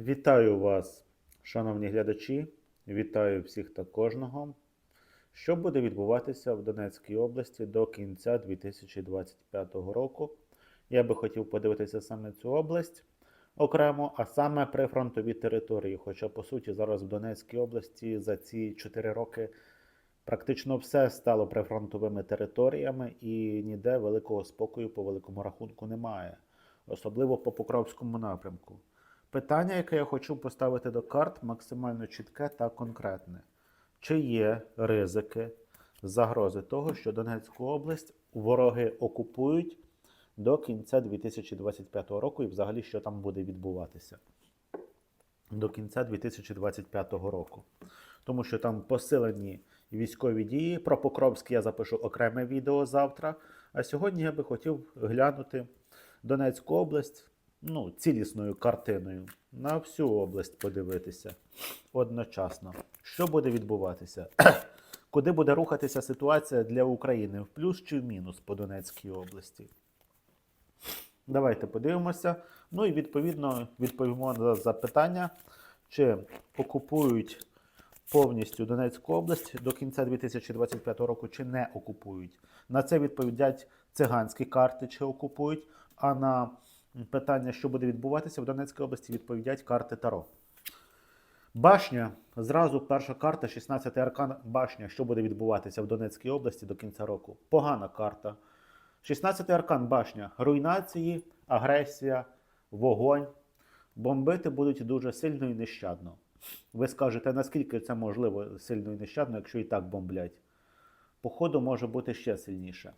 Вітаю вас, шановні глядачі. Вітаю всіх та кожного. Що буде відбуватися в Донецькій області до кінця 2025 року? Я би хотів подивитися саме цю область окремо, а саме прифронтові території. Хоча, по суті, зараз в Донецькій області за ці 4 роки практично все стало прифронтовими територіями і ніде великого спокою по великому рахунку немає, особливо по Покровському напрямку. Питання, яке я хочу поставити до карт, максимально чітке та конкретне. Чи є ризики, загрози того, що Донецьку область вороги окупують до кінця 2025 року і взагалі що там буде відбуватися до кінця 2025 року? Тому що там посилені військові дії. Про Покровськ я запишу окреме відео завтра. А сьогодні я би хотів глянути Донецьку область ну, цілісною картиною на всю область подивитися одночасно. Що буде відбуватися? Куди буде рухатися ситуація для України? В плюс чи в мінус по Донецькій області? Давайте подивимося. Ну і відповідно відповімо на запитання, чи окупують повністю Донецьку область до кінця 2025 року, чи не окупують. На це відповідять циганські карти, чи окупують. А на питання, що буде відбуватися в Донецькій області, відповідять карти Таро. Башня. Зразу перша карта, 16 аркан башня. Що буде відбуватися в Донецькій області до кінця року? Погана карта. 16 аркан башня. Руйнації, агресія, вогонь. Бомбити будуть дуже сильно і нещадно. Ви скажете, наскільки це можливо сильно і нещадно, якщо і так бомблять? Походу може бути ще сильніше.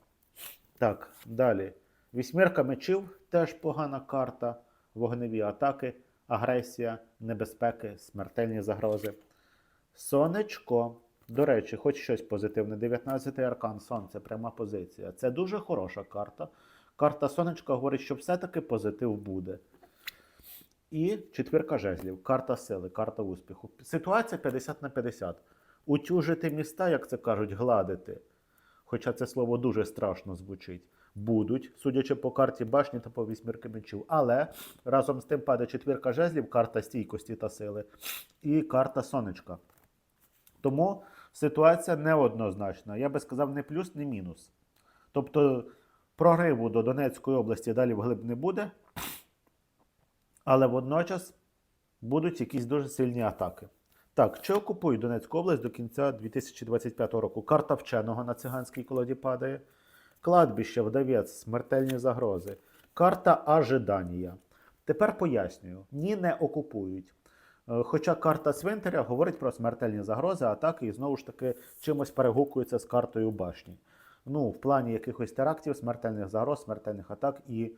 Так, далі. Вісьмірка мечів теж погана карта. Вогневі атаки, агресія, небезпеки, смертельні загрози. Сонечко. До речі, хоч щось позитивне. 19-й аркан Сонце, пряма позиція. Це дуже хороша карта. Карта Сонечка говорить, що все-таки позитив буде. І четвірка жезлів, карта сили, карта успіху. Ситуація 50 на 50. Утюжити міста, як це кажуть, гладити. Хоча це слово дуже страшно звучить. Будуть, судячи по карті башні та по вісьмірки мечів. Але разом з тим падає четвірка жезлів, карта стійкості та сили, і карта сонечка. Тому ситуація неоднозначна. Я би сказав, не плюс, не мінус. Тобто прориву до Донецької області далі вглиб не буде, але водночас будуть якісь дуже сильні атаки. Так, чи окупують Донецьку область до кінця 2025 року? Карта вченого на циганській колоді падає. Кладбище, вдавець, смертельні загрози. Карта ожидання. Тепер пояснюю: ні, не окупують. Е, Хоча карта цвинтаря говорить про смертельні загрози, атаки і знову ж таки чимось перегукується з картою башні. Ну, в плані якихось терактів, смертельних загроз, смертельних атак і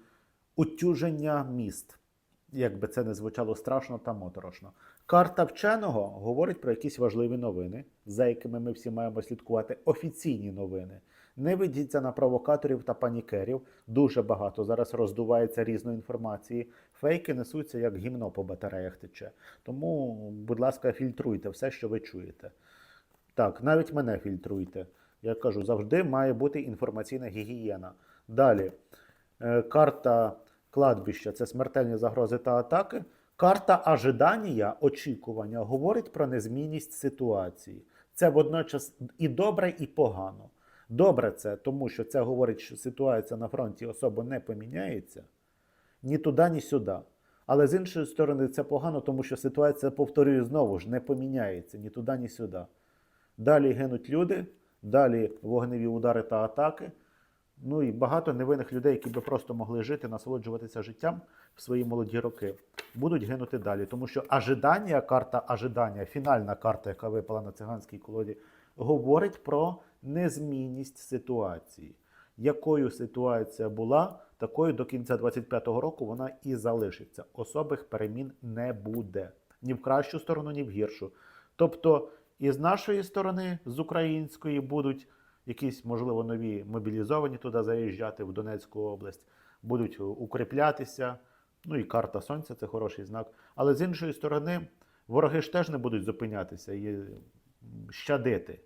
утюження міст. Як би це не звучало страшно та моторошно. Карта вченого говорить про якісь важливі новини, за якими ми всі маємо слідкувати. Офіційні новини. Не ведіться на провокаторів та панікерів. Дуже багато зараз роздувається різної інформації. Фейки несуться як гімно по батареях тече. Тому, будь ласка, фільтруйте все, що ви чуєте. Так, навіть мене фільтруйте. Я кажу, завжди має бути інформаційна гігієна. Далі, е, карта кладбища це смертельні загрози та атаки. Карта ожидання, очікування говорить про незмінність ситуації. Це водночас і добре, і погано. Добре це, тому що це говорить, що ситуація на фронті особо не поміняється ні туди, ні сюди. Але з іншої сторони, це погано, тому що ситуація, повторюю, знову ж не поміняється ні туди, ні сюди. Далі гинуть люди, далі вогневі удари та атаки. Ну і багато невинних людей, які би просто могли жити, насолоджуватися життям в свої молоді роки, будуть гинути далі. Тому що ожидання, карта ожидання, фінальна карта, яка випала на циганській колоді, говорить про незмінність ситуації. Якою ситуація була, такою до кінця 25-го року вона і залишиться. Особих перемін не буде ні в кращу сторону, ні в гіршу. Тобто, і з нашої сторони, з української, будуть якісь, можливо, нові мобілізовані туди заїжджати в Донецьку область, будуть укріплятися. Ну і карта сонця це хороший знак. Але з іншої сторони, вороги ж теж не будуть зупинятися і щадити.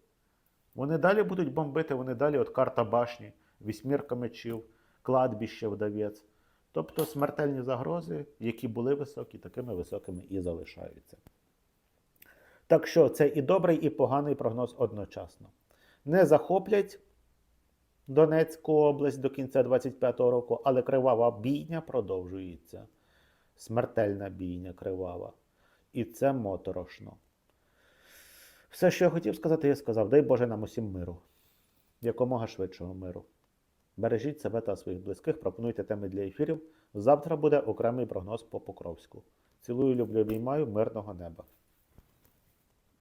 Вони далі будуть бомбити, вони далі, от карта башні, вісьмірка мечів, кладбище вдавець. Тобто смертельні загрози, які були високі, такими високими і залишаються. Так що це і добрий, і поганий прогноз одночасно. Не захоплять Донецьку область до кінця 25-го року, але кривава бійня продовжується. Смертельна бійня кривава. І це моторошно. Все, що я хотів сказати, я сказав. Дай Боже нам усім миру. Якомога швидшого миру. Бережіть себе та своїх близьких, пропонуйте теми для ефірів. Завтра буде окремий прогноз по Покровську. Цілую, люблю, обіймаю, мирного неба.